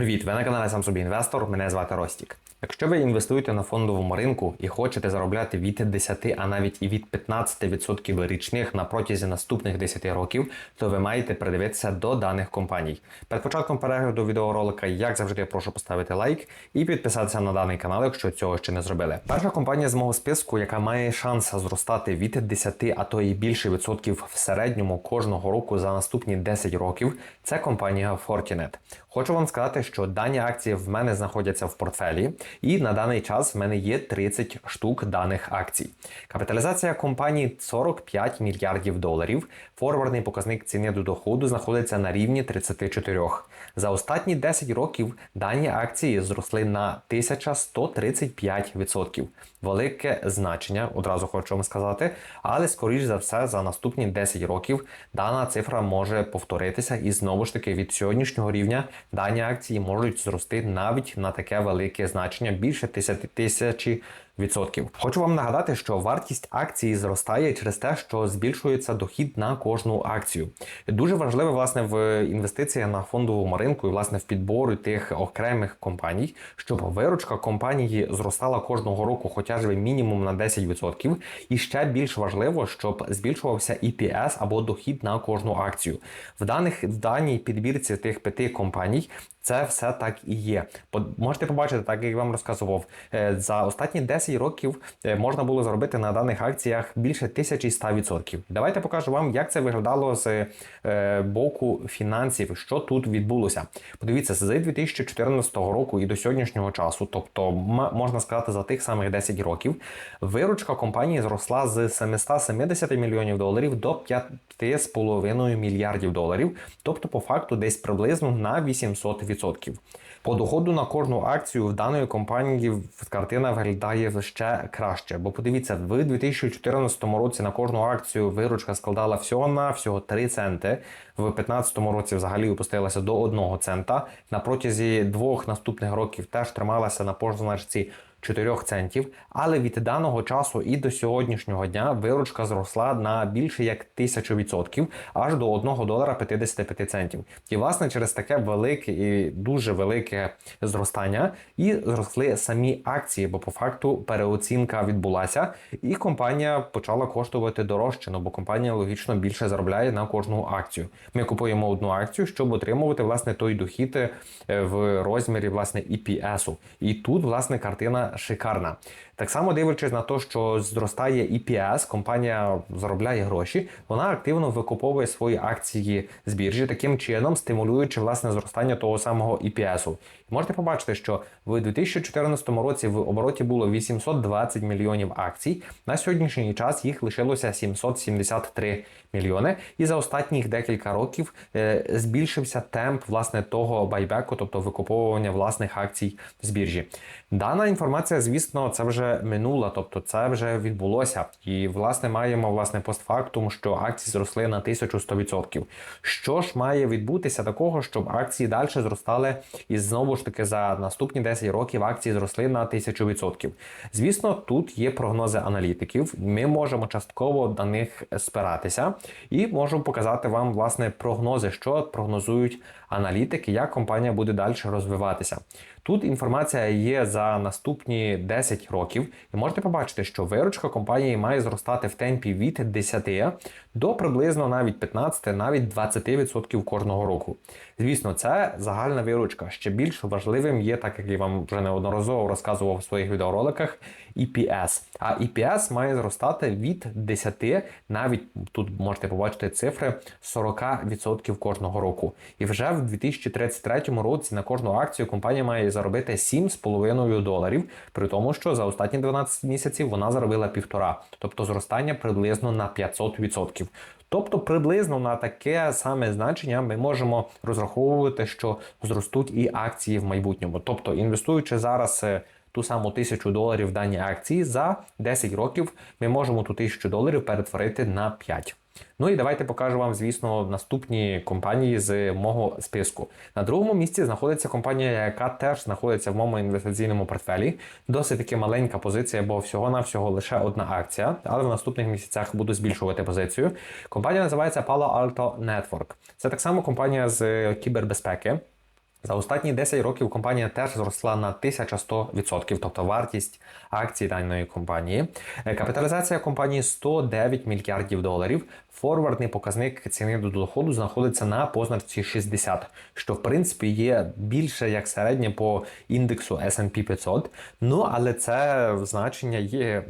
Привіт, ви на каналі сам собі інвестор. Мене звати Ростік. Якщо ви інвестуєте на фондовому ринку і хочете заробляти від 10, а навіть і від 15% річних на протязі наступних 10 років, то ви маєте придивитися до даних компаній. Перед початком перегляду відеоролика, як завжди, прошу поставити лайк і підписатися на даний канал, якщо цього ще не зробили. Перша компанія з мого списку, яка має шанс зростати від 10, а то і більше відсотків в середньому кожного року за наступні 10 років, це компанія Fortinet. Хочу вам сказати, що дані акції в мене знаходяться в портфелі, і на даний час в мене є 30 штук даних акцій. Капіталізація компанії 45 мільярдів доларів. Форвардний показник ціни до доходу знаходиться на рівні 34. За останні 10 років дані акції зросли на 1135%. Велике значення, одразу хочу вам сказати, але скоріш за все за наступні 10 років дана цифра може повторитися і знову ж таки від сьогоднішнього рівня дані акції можуть зрости навіть на таке велике значення більше 10 тисячі. Хочу вам нагадати, що вартість акції зростає через те, що збільшується дохід на кожну акцію. Дуже важливе власне в інвестиціях на фондовому ринку і власне в підборі тих окремих компаній, щоб виручка компанії зростала кожного року, хоча б мінімум на 10%. І ще більш важливо, щоб збільшувався EPS або дохід на кожну акцію. В даних в даній підбірці тих п'яти компаній це все так і є. Можете побачити, так як я вам розказував, е, за останні 10 років е, можна було заробити на даних акціях більше 1100%. Давайте покажу вам, як це виглядало з е, боку фінансів, що тут відбулося. Подивіться, з 2014 року і до сьогоднішнього часу, тобто можна сказати, за тих самих 10 років, виручка компанії зросла з 770 мільйонів доларів до 5,5 мільярдів доларів, тобто, по факту, десь приблизно на 800%. 10%. По доходу на кожну акцію в даної компанії картина виглядає ще краще. Бо подивіться, в 2014 році на кожну акцію виручка складала всього на всього 3 центи. В 2015 році взагалі опустилася до 1 цента. На протязі двох наступних років теж трималася на позначці 4 центів, але від даного часу і до сьогоднішнього дня виручка зросла на більше як 1000%, аж до 1 долара 55 центів. І власне через таке велике і дуже велике зростання і зросли самі акції, бо по факту переоцінка відбулася, і компанія почала коштувати дорожче, ну бо компанія логічно більше заробляє на кожну акцію. Ми купуємо одну акцію, щоб отримувати власне той дохід е, в розмірі власне EPS-у. І тут власне картина шикарна. Так само дивлячись на те, що зростає EPS, компанія заробляє гроші, вона активно викуповує свої акції з біржі, таким чином стимулюючи власне зростання того самого EPS. Можете побачити, що в 2014 році в обороті було 820 мільйонів акцій. На сьогоднішній час їх лишилося 773 мільйони. І за останніх декілька років е, збільшився темп власне того байбеку, тобто викуповування власних акцій з біржі. Дана інформація, звісно, це вже минула, тобто це вже відбулося. І власне маємо власне постфактум, що акції зросли на 1100%. Що ж має відбутися такого, щоб акції далі зростали, і знову ж таки за наступні 10 років акції зросли на 1000%. Звісно, тут є прогнози аналітиків. Ми можемо частково на них спиратися і можу показати вам власне прогнози, що прогнозують аналітики, як компанія буде далі розвиватися. Тут інформація є за наступні 10 років, і можете побачити, що виручка компанії має зростати в темпі від 10 до приблизно навіть 15, навіть 20% кожного року. Звісно, це загальна виручка. Ще більш важливим є, так як я вам вже неодноразово розказував у своїх відеороликах, EPS. А EPS має зростати від 10, навіть тут можете побачити цифри 40% кожного року. І вже в 2033 році на кожну акцію компанія має заробити 7,5 доларів, при тому, що за останні 12 місяців вона заробила півтора, тобто зростання приблизно на 500%. Тобто приблизно на таке саме значення ми можемо розраховувати, що зростуть і акції в майбутньому. Тобто, інвестуючи зараз е, ту саму тисячу доларів в дані акції за 10 років, ми можемо ту тисячу доларів перетворити на 5. Ну і давайте покажу вам, звісно, наступні компанії з мого списку. На другому місці знаходиться компанія, яка теж знаходиться в моєму інвестиційному портфелі. Досить таки маленька позиція, бо всього-навсього лише одна акція, але в наступних місяцях буду збільшувати позицію. Компанія називається Palo Alto Network. Це так само компанія з кібербезпеки. За останні 10 років компанія теж зросла на 1100%, тобто вартість акцій даної компанії. Е, Капіталізація компанії 109 мільярдів доларів. Форвардний показник ціни до доходу знаходиться на позначці 60, що в принципі є більше як середнє по індексу S&P 500. Ну але це значення є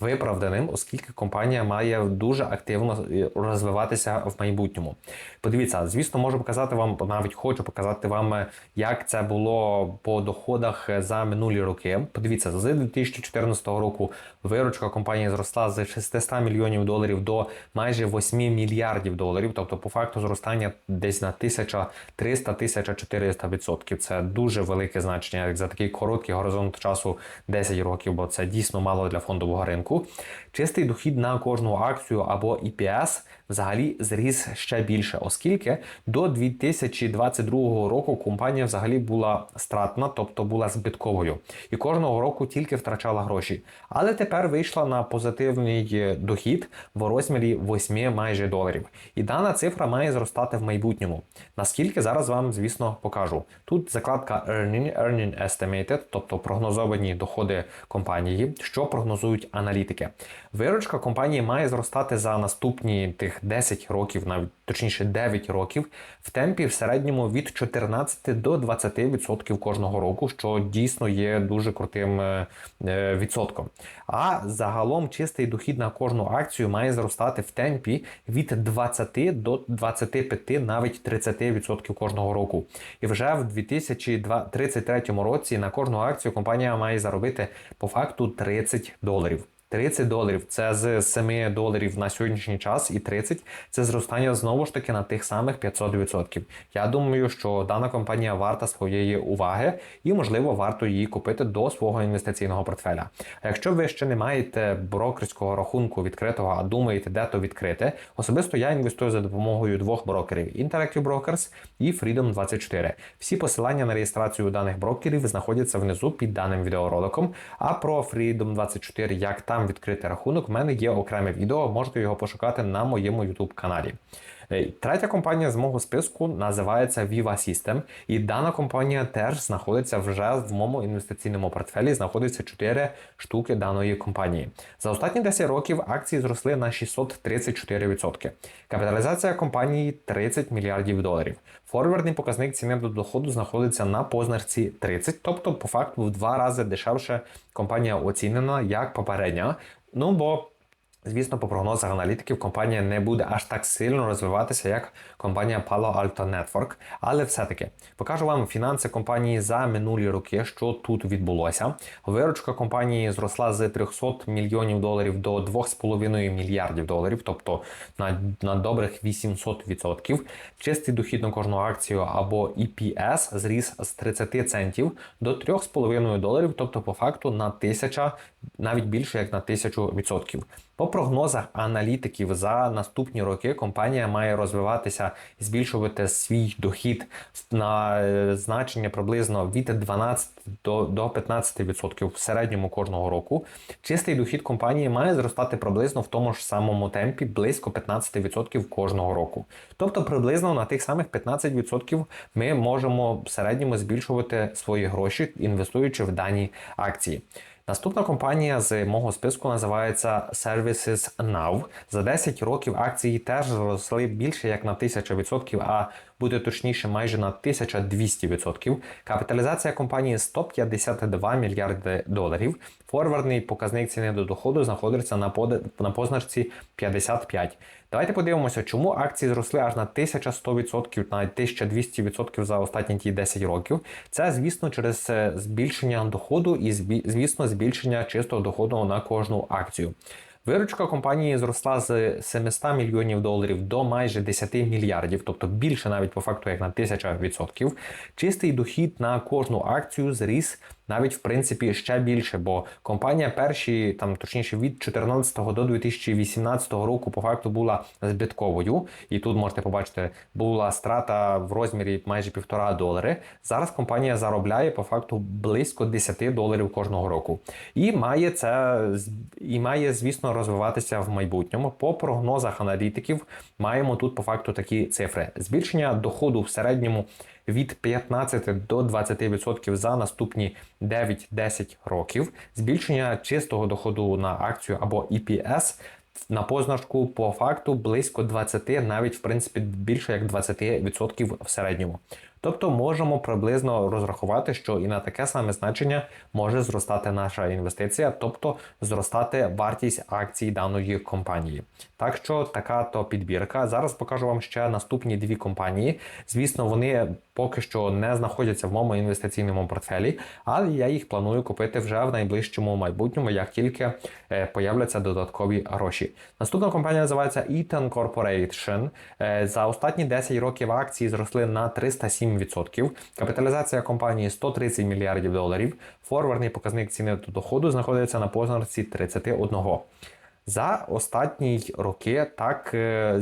виправданим, оскільки компанія має дуже активно е, розвиватися в майбутньому. Подивіться, звісно, можу показати вам, навіть хочу показати вам, як це було по доходах е, за минулі роки. Подивіться, з 2014 року виручка компанії зросла з 600 мільйонів доларів до майже 8 мільярдів доларів, тобто по факту зростання десь на 1300-1400 відсотків. Це дуже велике значення як за такий короткий горизонт часу 10 років, бо це дійсно мало для фондового ринку. Чистий дохід на кожну акцію або EPS взагалі зріс ще більше, оскільки до 2022 року компанія взагалі була стратна, тобто була збитковою, і кожного року тільки втрачала гроші. Але тепер вийшла на позитивний дохід в розмірі 8 майже доларів. І дана цифра має зростати в майбутньому. Наскільки зараз вам, звісно, покажу. Тут закладка Earning, Earning Estimated, тобто прогнозовані доходи компанії, що прогнозують аналітики. Виручка компанії має зростати за наступні тих 10 років, навіть точніше 9 років, в темпі в середньому від 14 до 20% кожного року, що дійсно є дуже крутим е, е, відсотком. А загалом чистий дохід на кожну акцію має зростати в темпі від 20 до 25, навіть 30% кожного року. І вже в 2033 році на кожну акцію компанія має заробити по факту 30 доларів. 30 доларів це з 7 доларів на сьогоднішній час, і 30 це зростання знову ж таки на тих самих 500%. Я думаю, що дана компанія варта своєї уваги і, можливо, варто її купити до свого інвестиційного портфеля. А якщо ви ще не маєте брокерського рахунку відкритого, а думаєте, де то відкрити, особисто я інвестую за допомогою двох брокерів: Interactive Brokers і Freedom 24. Всі посилання на реєстрацію даних брокерів знаходяться внизу під даним відеороликом. А про Freedom 24, як там відкрити рахунок, в мене є окреме відео, можете його пошукати на моєму YouTube каналі. Е, Третя компанія з мого списку називається Viva System, і дана компанія теж знаходиться вже в моєму інвестиційному портфелі. Знаходиться 4 штуки даної компанії. За останні 10 років акції зросли на 634%. Капіталізація компанії 30 мільярдів доларів. Форвардний показник ціни до доходу знаходиться на позначці 30, тобто по факту в два рази дешевше компанія оцінена як попередня. Ну бо Звісно, по прогнозах аналітиків компанія не буде аж так сильно розвиватися, як компанія Palo Alto Network. Але все-таки покажу вам фінанси компанії за минулі роки, що тут відбулося. Виручка компанії зросла з 300 мільйонів доларів до 2,5 мільярдів доларів, тобто на, на добрих 800%. Чистий дохід на кожну акцію або EPS зріс з 30 центів до 3,5 доларів, тобто по факту на 1000, навіть більше як на 1000%. По прогнозах аналітиків за наступні роки компанія має розвиватися збільшувати свій дохід на е, значення приблизно від 12 до, до 15% в середньому кожного року. Чистий дохід компанії має зростати приблизно в тому ж самому темпі близько 15% кожного року. Тобто приблизно на тих самих 15% ми можемо в середньому збільшувати свої гроші, інвестуючи в дані акції. Наступна компанія з мого списку називається Services Now. За 10 років акції теж зросли більше як на 1000%, а буде точніше майже на 1200%. Капіталізація компанії 152 мільярди доларів. Форвардний показник ціни до доходу знаходиться на на позначці 55. Давайте подивимося, чому акції зросли аж на 1100%, навіть 1200% за останні ті 10 років. Це, звісно, через е, збільшення доходу і, звісно, збільшення чистого доходу на кожну акцію. Виручка компанії зросла з 700 мільйонів доларів до майже 10 мільярдів, тобто більше навіть по факту як на 1000%. Чистий дохід на кожну акцію зріс навіть в принципі ще більше, бо компанія перші, там точніше від 2014 до 2018 року по факту була збитковою. І тут можете побачити, була страта в розмірі майже півтора долари. Зараз компанія заробляє по факту близько 10 доларів кожного року. І має це і має, звісно, розвиватися в майбутньому. По прогнозах аналітиків маємо тут по факту такі цифри: збільшення доходу в середньому від 15 до 20% за наступні 9-10 років, збільшення чистого доходу на акцію або EPS на позначку по факту близько 20, навіть в принципі більше як 20% в середньому. Тобто можемо приблизно розрахувати, що і на таке саме значення може зростати наша інвестиція, тобто зростати вартість акцій даної компанії. Так що така то підбірка. Зараз покажу вам ще наступні дві компанії. Звісно, вони поки що не знаходяться в моєму інвестиційному портфелі, але я їх планую купити вже в найближчому майбутньому, як тільки е, появляться додаткові гроші. Наступна компанія називається Eaton Corporation. Е, За останні 10 років акції зросли на 307%. Капіталізація компанії 130 мільярдів доларів. Форвардний показник ціни до доходу знаходиться на позначці 31. За останні роки так е,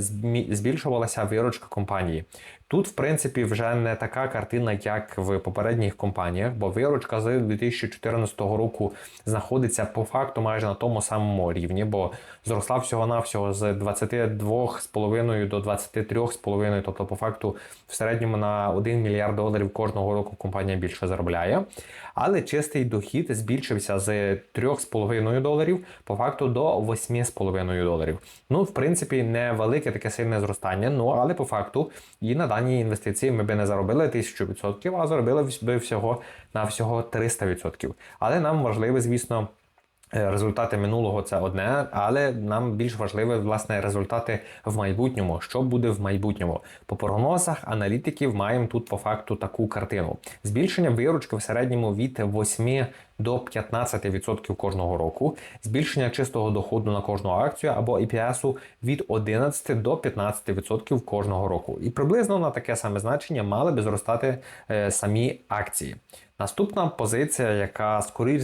збільшувалася виручка компанії. Тут, в принципі, вже не така картина, як в попередніх компаніях, бо виручка з 2014 року знаходиться по факту майже на тому самому рівні, бо зросла всього-навсього з 22,5 до 23,5, тобто, по факту, в середньому на 1 мільярд доларів кожного року компанія більше заробляє. Але чистий дохід збільшився з 3,5 доларів по факту до 8,5 доларів. Ну, в принципі, невелике таке сильне зростання, ну але по факту і на даній інвестиції ми би не заробили 1000%, а заробили би всього на всього 300%. Але нам важливо, звісно. Е, Результати минулого це одне, але нам більш важливі власне результати в майбутньому. Що буде в майбутньому? По прогнозах аналітиків маємо тут по факту таку картину: збільшення виручки в середньому від 8 до 15% кожного року, збільшення чистого доходу на кожну акцію або EPS від 11 до 15% кожного року. І приблизно на таке саме значення мали би зростати е, самі акції. Наступна позиція, яка скоріш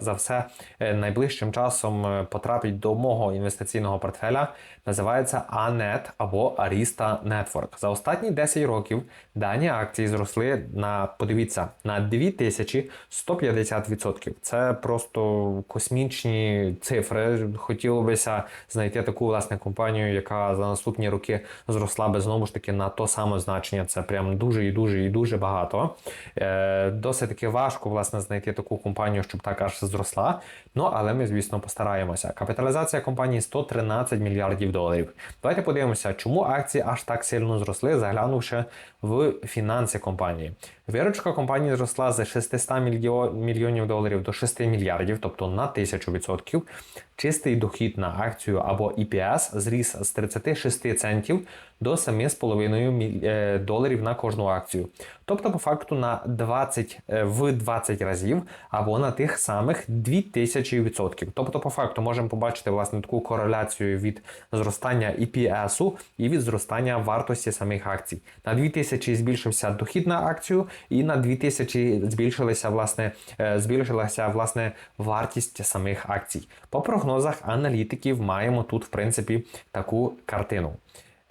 за все е, найближчим часом е, потрапить до мого інвестиційного портфеля, називається ANET або Arista Network. За останні 10 років дані акції зросли на подивіться на 2150%. Це просто космічні цифри. Хотілося знайти таку власне компанію, яка за наступні роки зросла би знову ж таки на то саме значення. Це прям дуже і дуже і дуже багато. Е, досить таки важко власне знайти таку компанію, щоб так аж зросла. Ну але ми, звісно, постараємося. Капіталізація компанії 113 мільярдів доларів. Давайте подивимося, чому акції аж так сильно зросли, заглянувши в фінанси компанії. Виручка компанії зросла з 600 мільйо- мільйонів доларів до 6 мільярдів, тобто на 1000%. Чистий дохід на акцію або EPS зріс з 36 центів до 7,5 міль- е, доларів на кожну акцію. Тобто, по факту, на 20 е, в 20 разів або на тих самих 2000%. Тобто, по факту, можемо побачити власне таку кореляцію від зростання EPS і від зростання вартості самих акцій. На 2000 збільшився дохід на акцію, і на 2000 збільшилася власне е, збільшилася власне вартість самих акцій. По прогнозах аналітиків маємо тут в принципі таку картину.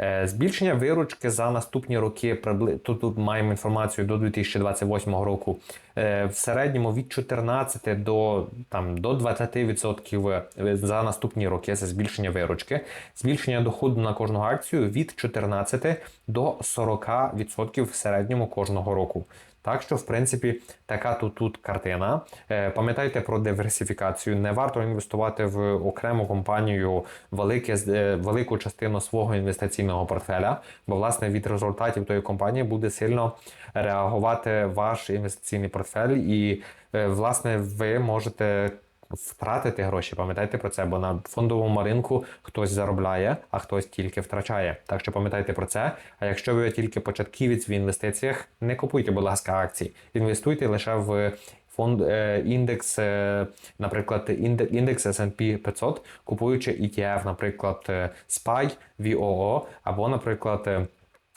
Е, Збільшення виручки за наступні роки тут, тут маємо інформацію до 2028 року. Е, В середньому від 14 до там до 20% е, за наступні роки це збільшення виручки, збільшення доходу на кожну акцію від 14 до 40% в середньому кожного року. Так що, в принципі, така тут, тут картина. Е, Пам'ятайте про диверсифікацію. Не варто інвестувати в окрему компанію велике, е, велику частину свого інвестиційного портфеля, бо власне від результатів тої компанії буде сильно реагувати ваш інвестиційний портфель, і е, власне ви можете. Втратити гроші, пам'ятайте про це, бо на фондовому ринку хтось заробляє, а хтось тільки втрачає. Так що пам'ятайте про це. А якщо ви тільки початківець в інвестиціях, не купуйте, будь ласка, акції. Інвестуйте лише в фонд е, індекс, е, наприклад, індекс S&P 500, купуючи ETF, наприклад, е, SPY, VOO, або, наприклад.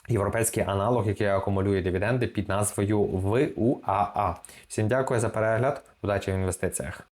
Європейський аналог, який акумулює дивіденди під назвою ВУАА. Всім дякую за перегляд. Удачі в інвестиціях.